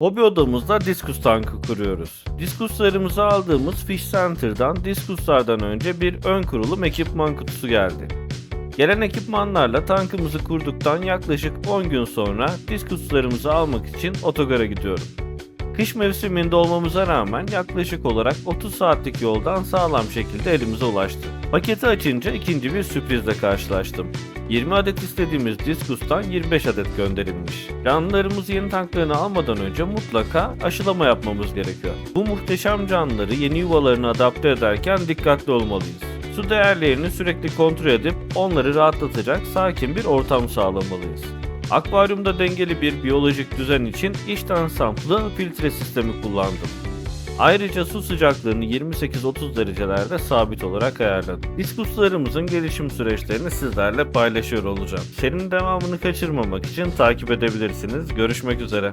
Hobi odamızda diskus tankı kuruyoruz. Diskuslarımızı aldığımız Fish Center'dan diskuslardan önce bir ön kurulum ekipman kutusu geldi. Gelen ekipmanlarla tankımızı kurduktan yaklaşık 10 gün sonra diskuslarımızı almak için otogara gidiyorum. Kış mevsiminde olmamıza rağmen yaklaşık olarak 30 saatlik yoldan sağlam şekilde elimize ulaştı. Paketi açınca ikinci bir sürprizle karşılaştım. 20 adet istediğimiz diskustan 25 adet gönderilmiş. Canlılarımız yeni tanklarını almadan önce mutlaka aşılama yapmamız gerekiyor. Bu muhteşem canlıları yeni yuvalarına adapte ederken dikkatli olmalıyız. Su değerlerini sürekli kontrol edip onları rahatlatacak sakin bir ortam sağlamalıyız. Akvaryumda dengeli bir biyolojik düzen için içten samplı filtre sistemi kullandım. Ayrıca su sıcaklığını 28-30 derecelerde sabit olarak ayarladım. Diskuslarımızın gelişim süreçlerini sizlerle paylaşıyor olacağım. Serinin devamını kaçırmamak için takip edebilirsiniz. Görüşmek üzere.